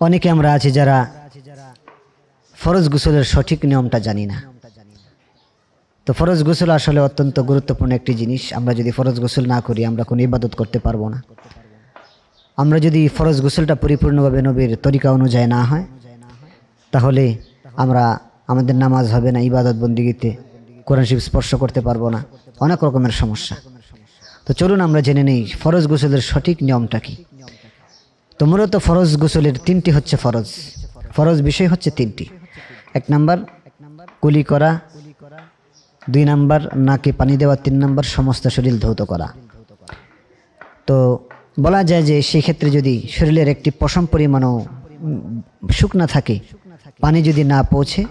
অনেকে আমরা আছি যারা ফরজ গোসলের সঠিক নিয়মটা জানি না। তো ফরজ গোসল আসলে অত্যন্ত গুরুত্বপূর্ণ একটি জিনিস। আমরা যদি ফরজ গোসল না করি, আমরা কোনো ইবাদত করতে পারব না। আমরা যদি ফরজ গোসলটা পরিপূর্ণভাবে নবীর তরিকা অনুযায়ী না হয়, তাহলে আমরা আমাদের নামাজ হবে না, ইবাদত বন্দিগিতে কোরআন শিব স্পর্শ করতে পারব না। অনেক রকমের সমস্যা। তো চলুন আমরা জেনে নেই ফরজ গোসলের সঠিক নিয়মটা কি। তো মূলত ফরজ গোসলের তিনটি হচ্ছে ফরজ। ফরজ বিষয় হচ্ছে তিনটি। এক নাম্বার, কুলি করা। দুই নাম্বার, নাকে পানি দেওয়া। তিন নাম্বার, সমস্ত শরীর ধৌত করা। তো বলা যায় যে সেই ক্ষেত্রে যদি শরীরের একটি পশম পরিমাণও শুকনা থাকে, পানি যদি না পৌঁছে,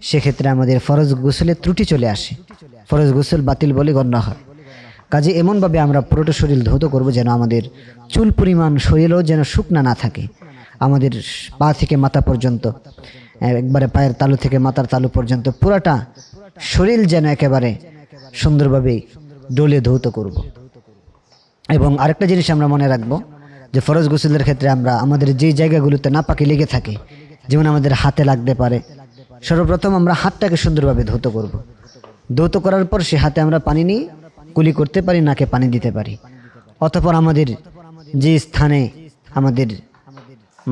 সেক্ষেত্রে আমাদের ফরজ গোসলের ত্রুটি চলে আসে। ফরজ গোসল বাতিল বলে গণ্য হয়। কাজে এমনভাবে আমরা পুরোটা শরীর ধৌত করব যেন আমাদের চুল পরিমাণ শরীরও যেন শুকনা না থাকে আমাদের পা থেকে মাথা পর্যন্ত, একবারে পায়ের তালু থেকে মাথার তালু পর্যন্ত পুরাটা শরীর যেন একেবারে সুন্দরভাবে ডলে ধৌত করব। এবং আরেকটা জিনিস আমরা মনে রাখব যে ফরজ গোসলের ক্ষেত্রে আমরা আমাদের যে জায়গাগুলোতে নাপাকি লেগে থাকে, যেমন আমাদের হাতে লাগতে পারে, সর্বপ্রথম আমরা হাতটাকে সুন্দরভাবে ধৌত করব। ধৌত করার পর সে হাতে আমরা পানি নিয়ে কুলি করতে পারি, নাকে পানি দিতে পারি। অতপর আমাদের যে স্থানে আমাদের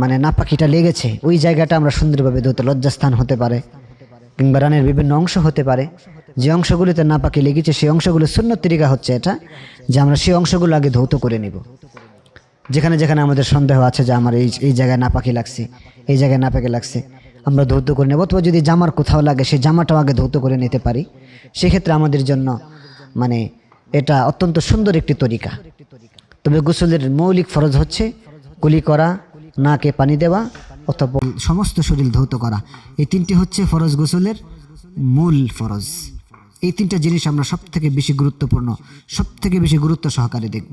মানে নাপাকিটা লেগেছে, ওই জায়গাটা আমরা সুন্দরভাবে ধৌত লজ্জাস্থান হতে পারে কিংবা রানের বিভিন্ন অংশ হতে পারে। যে অংশগুলিতে নাপাকি লেগেছে, সেই অংশগুলো শূন্য তরিকা হচ্ছে এটা যে আমরা সেই অংশগুলো আগে ধৌত করে নিব। যেখানে যেখানে আমাদের সন্দেহ আছে যে আমার এই এই জায়গায় নাপাকি লাগছে, এই জায়গায় নাপাকি লাগছে, আমরা ধৌত করে নেব। অথবা যদি জামার কোথাও লাগে, সেই জামাটাও আগে ধৌত করে নিতে পারি। সেক্ষেত্রে আমাদের জন্য মানে এটা অত্যন্ত সুন্দর একটি তরিকা। তবে গোসলের মৌলিক ফরজ হচ্ছে কুলি করা, নাকে পানি দেওয়া অথবা সমস্ত শরীর ধৌত করা। এই তিনটি হচ্ছে ফরজ গোসলের মূল ফরজ। এই তিনটা জিনিস আমরা সব থেকে বেশি গুরুত্বপূর্ণ, সবথেকে বেশি গুরুত্ব সহকারে দেখব।